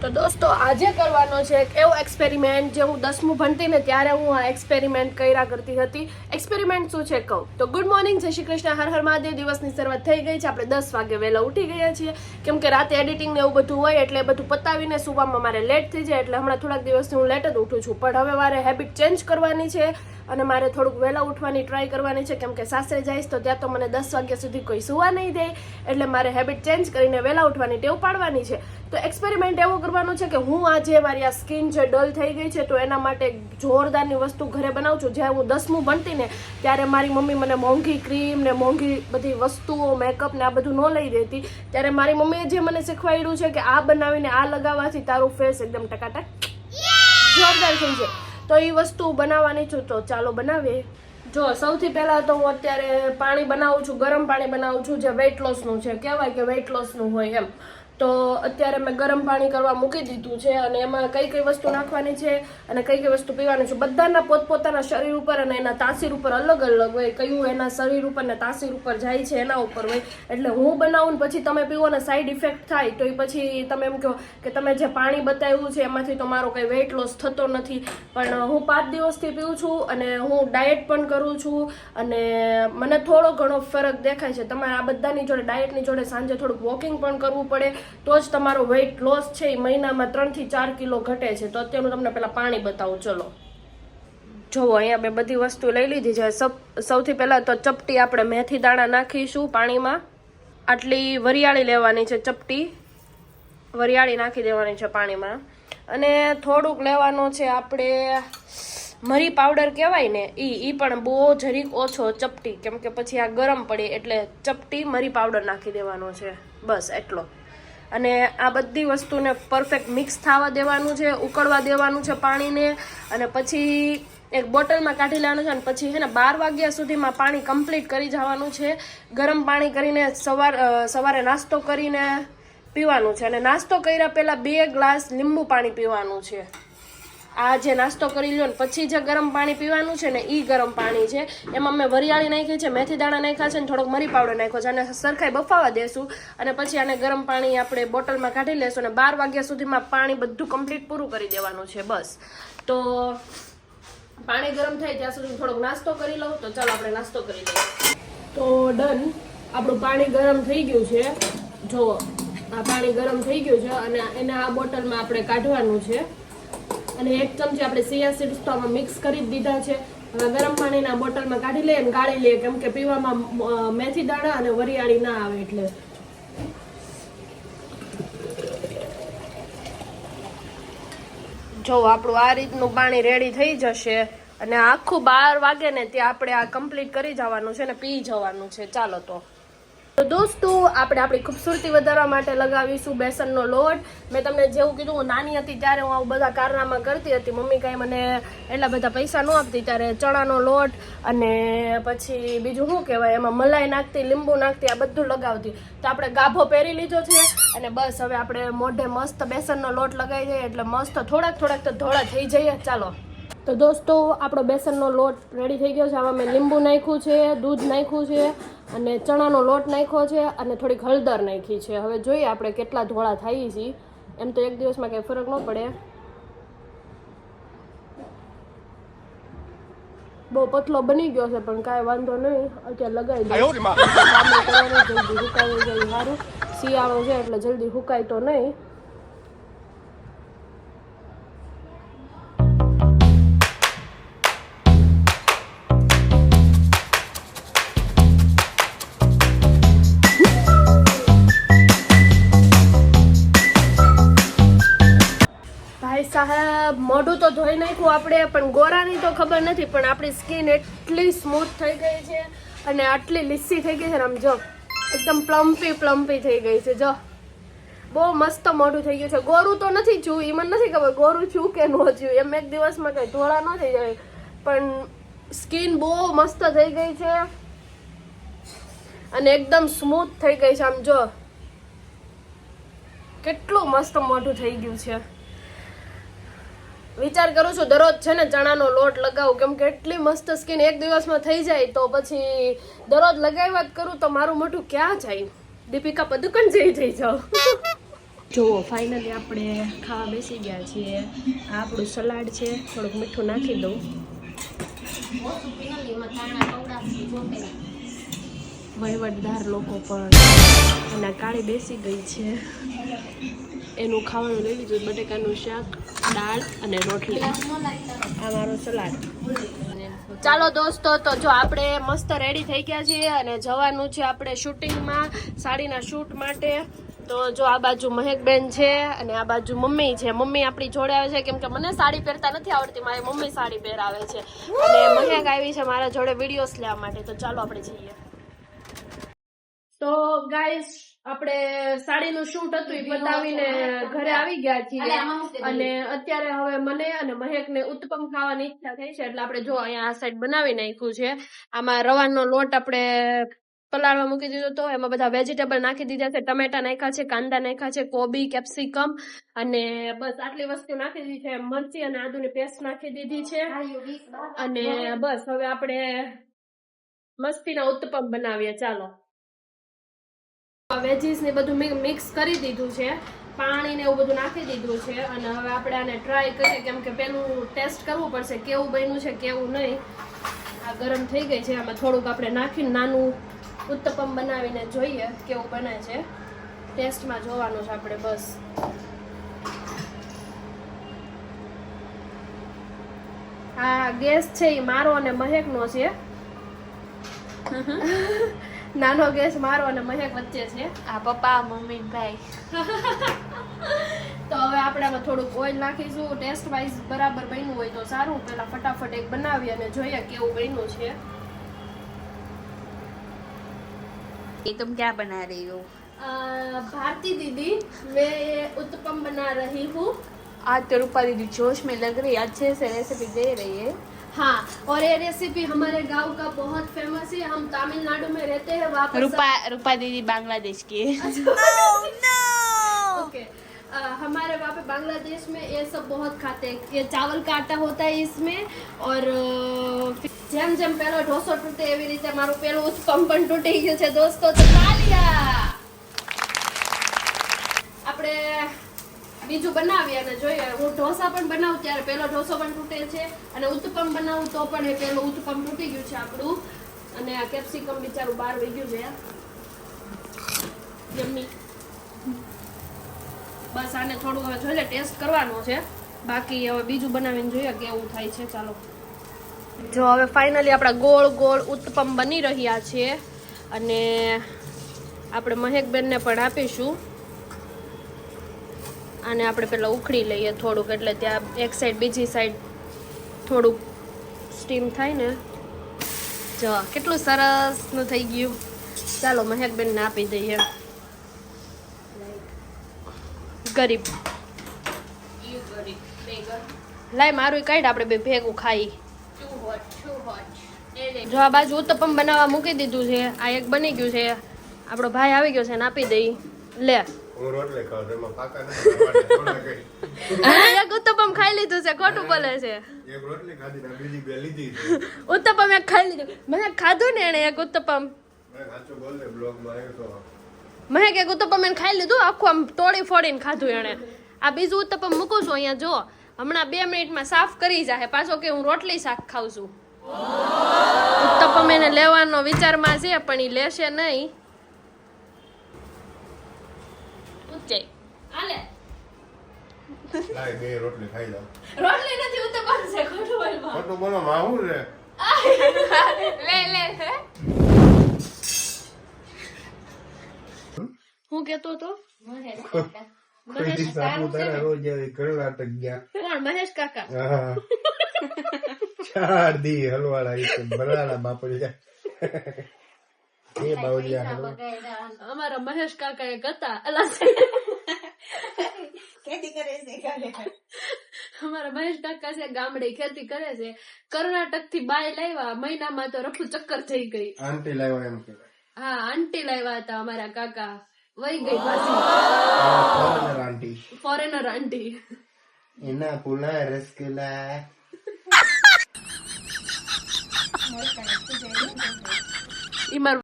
તો દોસ્તો, આજે કરવાનો છે એક એવો એક્સપેરિમેન્ટ જે હું દસમું ભણતી ને ત્યારે હું આ એક્સપેરિમેન્ટ કર્યા કરતી હતી. એક્સપેરિમેન્ટ શું છે કહું? તો ગુડ મોર્નિંગ જય શ્રી કૃષ્ણ, હર હર મહાદેવ, દિવસની શરૂઆત થઈ ગઈ છે. આપણે દસ વાગે વહેલા ઉઠી ગયા છીએ. કેમ કે રાતે એડિટિંગ ને એવું બધું હોય એટલે બધું પતાવીને સુવામાં મારે લેટ થઈ જાય એટલે હમણાં થોડાક દિવસથી હું લેટ જ ઉઠું છું. પણ હવે મારે હેબિટ ચેન્જ કરવાની છે અને મારે થોડુંક વહેલા ઉઠવાની ટ્રાય કરવાની છે. કેમ કે સાસરે જઈશ તો ત્યાં તો મને દસ વાગ્યા સુધી કોઈ સુવા નહીં દે. એટલે મારે હેબિટ ચેન્જ કરીને વહેલા ઉઠવાની ટેવ પાડવાની છે. તો એક્સપેરિમેન્ટ એવો કરવાનો છે કે હું આજે મારી આ સ્કિન જે ડલ થઈ ગઈ છે, તો એના માટે જોરદારની વસ્તુ ઘરે બનાવું છું. જ્યારે હું દસમું ભણતી ને, ત્યારે મારી મમ્મી મને મોંઘી ક્રીમ ને મોંઘી બધી વસ્તુઓ મેકઅપ ને આ બધું ન લઈ દેતી. ત્યારે મારી મમ્મીએ જે મને શીખવાડ્યું છે કે આ બનાવીને આ લગાવવાથી તારું ફેસ એકદમ ટકાટક જોરદાર થઈ છે તો એ વસ્તુ બનાવવાની છું. તો ચાલો બનાવીએ. જો, સૌથી પહેલાં તો હું અત્યારે પાણી બનાવું છું, ગરમ પાણી બનાવું છું, જે વેઇટ લોસનું છે. કહેવાય કે વેઇટ લોસનું હોય એમ. તો અત્યારે મેં ગરમ પાણી કરવા મૂકી દીધું છે અને એમાં કઈ કઈ વસ્તુ નાખવાની છે અને કઈ કઈ વસ્તુ પીવાની છે. બધાના પોતપોતાના શરીર ઉપર અને એના તાસીર ઉપર અલગ અલગ હોય. કયું એના શરીર ઉપર ને તાસીર ઉપર જાય છે એના ઉપર હોય. એટલે હું બનાવું ને પછી તમે પીવો ને સાઈડ ઇફેક્ટ થાય તો એ પછી તમે એમ કહો કે તમે જે પાણી બતાવ્યું છે એમાંથી તો મારો કંઈ વેઇટ લોસ થતો નથી. પણ હું પાંચ દિવસથી પીવું છું અને હું ડાયટ પણ કરું છું અને મને થોડો ઘણો ફરક દેખાય છે. તમારે આ બધાની જોડે ડાયટની જોડે સાંજે થોડુંક વોકિંગ પણ કરવું પડે. તો જ તમારો વેઇટ લોસ છે એ મહિનામાં ત્રણથી ચાર કિલો ઘટે છે. તો અત્યારે હું તમને પહેલાં પાણી બતાવું, ચલો. જુઓ અહીંયા મેં બધી વસ્તુ લઈ લીધી છે. સૌથી પહેલાં તો ચપટી આપણે મેથી દાણા નાખીશું પાણીમાં. આટલી વરિયાળી લેવાની છે ચપટી. વરિયાળી નાખી દેવાની છે પાણીમાં. અને થોડુંક લેવાનું છે આપણે મરી પાવડર કહેવાય ને એ ઈ પણ બહુ જરીક ઓછો ચપટી. કેમ કે પછી આ ગરમ પડે એટલે ચપટી મરી પાવડર નાખી દેવાનો છે. બસ, એટલો. અને આ બધી વસ્તુને પરફેક્ટ મિક્સ થવા દેવાનું છે, ઉકળવા દેવાનું છે પાણીને. અને પછી એક બોટલમાં કાઢી લેવાનું છે અને પછી છે ને બાર વાગ્યા સુધીમાં પાણી કમ્પ્લીટ કરી જવાનું છે. ગરમ પાણી કરીને સવાર સવારે નાસ્તો કરીને પીવાનું છે. અને નાસ્તો કર્યા પહેલાં બે ગ્લાસ લીંબુ પાણી પીવાનું છે. આ જે નાસ્તો કરી લ્યો ને, પછી જે ગરમ પાણી પીવાનું છે ને એ ગરમ પાણી છે. એમાં મેં વરિયાળી નાખી છે, મેથી દાણા નાખ્યા છે ને, થોડોક મરી પાવડર નાખ્યો છે. અને સરખાઈ બફાવા દેશું અને પછી આને ગરમ પાણી આપણે બોટલમાં કાઢી લેશું અને બાર વાગ્યા સુધીમાં પાણી બધું કમ્પ્લીટ પૂરું કરી દેવાનું છે, બસ. તો પાણી ગરમ થાય ત્યાં સુધી થોડોક નાસ્તો કરી લઉં. તો ચાલો આપણે નાસ્તો કરી લઈએ. તો ડન. આપણું પાણી ગરમ થઈ ગયું છે. જુઓ, આ પાણી ગરમ થઈ ગયું છે અને એને આ બોટલમાં આપણે કાઢવાનું છે. અને એક ચમચી આપણે સિયા સીડ્સ તો આમાં મિક્સ કરી દીધા છે. હવે ગરમ પાણીના બોટલમાં કાઢી લઈએ અને ગાળી લઈએ, કેમ કે પીવામાં મેથી દાણા અને વરિયાળી ના આવે એટલે. જો આપણું આ રીતનું પાણી રેડી થઈ જશે અને આખું બાર વાગે ને ત્યાં આપણે આ કમ્પ્લીટ કરી જવાનું છે ને પી જવાનું છે. ચાલો તો. તો દોસ્તો, આપણે આપણી ખૂબસૂરતી વધારવા માટે લગાવીશું બેસનનો લોટ. મેં તમને જેવું કીધું, હું નાની હતી ત્યારે હું આવું બધા કારનામાં કરતી હતી. મમ્મી કાંઈ મને એટલા બધા પૈસા ન આપતી, ત્યારે ચણાનો લોટ અને પછી બીજું શું કહેવાય, એમાં મલાઈ નાખતી, લીંબુ નાખતી, આ બધું લગાવતી. તો આપણે ગાભો પહેરી લીધો છે અને બસ હવે આપણે મોઢે મસ્ત બેસનનો લોટ લગાવી જઈએ એટલે મસ્ત થોડાક થોડાક તો ધોળા થઈ જઈએ. ચાલો. તો દોસ્તો આપણો બેસનનો લોટ રેડી થઈ ગયો છે. આમાં મેં લીંબુ નાખ્યું છે દૂધ નાખ્યું છે અને ચણાનો લોટ નાખ્યો છે અને થોડીક હળદર નાખી છે. હવે જોઈએ આપણે કેટલા ધોળા થાય છે. એમ તો એક દિવસમાં કંઈ ફરક ન પડે. બહુ પતલો બની ગયો છે પણ કાંઈ વાંધો નહીં. અત્યારે લગાવી દઉં. સારું. શિયાળો છે એટલે જલ્દી હુકાય તો નહીં. તો આપણે, પણ ગોરાની તો ખબર નથી, પણ આપણી સ્કિન એટલી સ્મૂથ થઈ ગઈ છે અને આટલી લીસી થઈ ગઈ છે આમ જો, એકદમ પ્લમ્પી પ્લમ્પી થઈ ગઈ છે, જો. બહુ મસ્ત મોઢું થઈ ગયું છે. ગોરું તો નથી છું એ મને નથી ખબર, ગોરું છું કે ન છું, એમ એક દિવસમાં કંઈ ધોળા ન થઈ જાય. પણ સ્કિન બહુ મસ્ત થઈ ગઈ છે અને એકદમ સ્મૂથ થઈ ગઈ છે, આમ જો. કેટલું મસ્ત મોઢું થઈ ગયું છે. વિચાર કરું છું, દરરોજ છે ને ચણાનો લોટ લગાવું, કેમ કે એટલી મસ્ત સ્કિન એક દિવસમાં થઈ જાય તો પછી દરરોજ લગાવ્યા જ કરું તો મારું મોઢું ક્યાં જાય? દીપિકા પદુકણ જઈ જઈ જાઓ જુઓ ફાઇનલી આપણે ખાવા બેસી ગયા છીએ. આ આપણું સલાડ છે, થોડુંક મીઠું નાખી દઉં. વહીવટદાર લોકો પણ એના કાળી બેસી ગઈ છે. એનું ખાવાનું લઈ લીધું બટેકાનું શાક, દાળ અને રોટલી. આ મારો સલાડ. ચાલો દોસ્તો, તો જો આપણે મસ્ત રેડી થઈ ગયા છીએ અને જવાનું છે આપણે શૂટિંગમાં સાડીના શૂટ માટે. તો જો આ બાજુ મહેકબેન છે અને આ બાજુ મમ્મી છે. મમ્મી આપણી જોડે આવે છે, કેમ કે મને સાડી પહેરતા નથી આવડતી, મારી મમ્મી સાડી પહેરાવે છે. અને મહેક આવી છે મારા જોડે વિડીયોઝ લેવા માટે. તો ચાલો આપણે જઈએ. તો ગાઈસ આપણે સાડીનું શૂટ હતું એ બતાવીને ઘરે આવી ગયા છીએ. અને અત્યારે હવે મને અને મહેક ને ઉત્તપમ ખાવાની ઈચ્છા થઈ છે એટલે આપણે જો અહીંયા આ સાઈડ બનાવી નાખ્યું છે. આમાં રવાનો લોટ આપણે પલાળવા મૂકી દીધો તો એમાં બધા વેજીટેબલ નાખી દીધા છે ટમેટા નાખ્યા છે કાંદા નાખ્યા છે કોબી કેપ્સિકમ અને બસ આટલી વસ્તુ નાખી દીધી છે. મરચી અને આદુની પેસ્ટ નાખી દીધી છે. અને બસ હવે આપણે મસ્તીના ઉત્તપમ બનાવીએ. ચાલો. વેજીસ ને બધું મિક્સ કરી દીધું છે. પાણી ને એવું બધું નાખી દીધું છે. અને હવે આપણે આને ટ્રાય કરીએ કેમ કે પેલું ટેસ્ટ કરવું પડશે કેવું બન્યું છે, કેવું નહીં. આ ગરમ થઈ ગઈ છે. આમાં થોડુંક આપણે નાખીને નાનું ઉત્તપમ બનાવીને જોઈએ કેવું બને છે. ટેસ્ટમાં જોવાનું છે આપણે બસ. આ ગેસ છે એ મારો અને મહેકનો છે. નાનો ગેસ મારો અને મહેક વચ્ચે છે આ પપ્પા મમ્મી ને ભાઈ તો હવે આપણે આમાં થોડુંક ઓઇલ નાખીશું ટેસ્ટ વાઇઝ બરાબર બન્યું હોય તો સારું પહેલા ફટાફટ એક બનાવી અને જોઈએ કેવું બન્યું છે ये तुम क्या बना रही हो अ, भारती दीदी मैं ये उत्तपम बना रही हूँ आज तो रूपा दीदी जोश में लग रही है अच्छे से रेसिपी दे रही है हाँ और ये रेसिपी हमारे गांव का बहुत फेमस है हम तमिलनाडु में रहते हैं वहाँ पर रूपा रूपा दीदी बांग्लादेश की है ओके अ, हमारे वहाँ पे बांग्लादेश में ये सब बहुत खाते हैं ये चावल का आटा होता है इसमें और अ, फिर જેમ જેમ પેલો ઢોસો તૂટે એવી રીતે મારું પેલું ઉત્પમ પણ તૂટી ગયું છે દોસ્તો તો તાલિયા બીજું બનાવીએ અને જોઈએ. હું ઢોસા પણ બનાવું ત્યારે પેલો ઢોસો પણ તૂટે છે અને ઉત્તપમ બનાવું તો પણ એ પેલું ઉત્તપમ તૂટી ગયું છે આપણું. અને આ કેપ્સિકમ બિચારું બહાર વહી ગયું છે. યમ્મી બસ આને થોડું હવે જોઈએ ટેસ્ટ કરવાનો છે. બાકી હવે બીજું બનાવીને જોઈએ કેવું થાય છે. ચાલો. જો હવે ફાઇનલી આપણા ગોળ ગોળ ઉત્તપમ બની રહ્યા છે. અને આપણે મહેકબેનને પણ આપીશું. આને આપણે પેલા ઉખડી લઈએ થોડુંક, એટલે ત્યાં એક સાઈડ બીજી સાઈડ થોડુંક સ્ટીમ થાય ને. જો, કેટલું સરસનું થઈ ગયું. ચાલો, મહેકબેનને આપી દઈએ. ગરીબ. લાય, મારું કાઢ, આપણે બે ભેગું ખાઈ. જો, આ બાજુ ઉત્તપમ બનાવવા મૂકી દીધું છે. આ એક બની ગયું છે. આપણો ભાઈ આવી ગયો છે ને આપી દઈ. લે. હું રોટલી ખાવ એમાં પાકા નથી. એક ઉત્તપમ ખાઈ લીધું છે ખોટું બોલે છે. એક રોટલી ખાધી ને બીજી બે લીધી ઉત્તપમ એક ખાઈ લીધું. મેં ખાધું ને એને એક ઉત્તપમ. મેં સાચું બોલ ને બ્લોગમાં આવ્યો તો. મેં કે ઉત્તપમ એને ખાઈ લીધું આખું આમ તોડી ફોડીને ખાધું એણે. આ બીજું ઉત્તપમ મૂકું છું અહીંયા જો હમણાં બે મિનિટમાં સાફ કરી જાહે પાછો કે હું રોટલી શાક ખાઉં છું. ઉત્તપમ એને લેવાનો વિચારમાં છે પણ એ લેશે નહીં. હાલે. લાય બે રોટલી ખાઈ લઉં. રોટલી નથી ઉત્તપમ છે ખોટું બોલવા. ખોટું બોલો માં હું રે? ले ले હું કેતો તો કોઈ સાપુતારા રોજ આવી કર્ણાટક ગયા. કોણ? મહેશ કાકા? હા. ચાર દી હલવાડા ઈ તો બરાડા બાપડી એ બાવળિયા અમારા મહેશ કાકા એક હતા અલા અમારા મહેશ કાકા છે ગામડે ખેતી કરે છે. કર્ણાટકથી બાય લાવ્યા મહિનામાં તો રફુ ચક્કર થઈ ગઈ. આંટી લાવ્યા એમ કહેવાય. હા આંટી લાવ્યા હતા અમારા કાકા. વહી ગઈ ફોરેનર આંટી. ફોરેનર આંટી. એના પુલા રસગુલ્લા ઈ મારું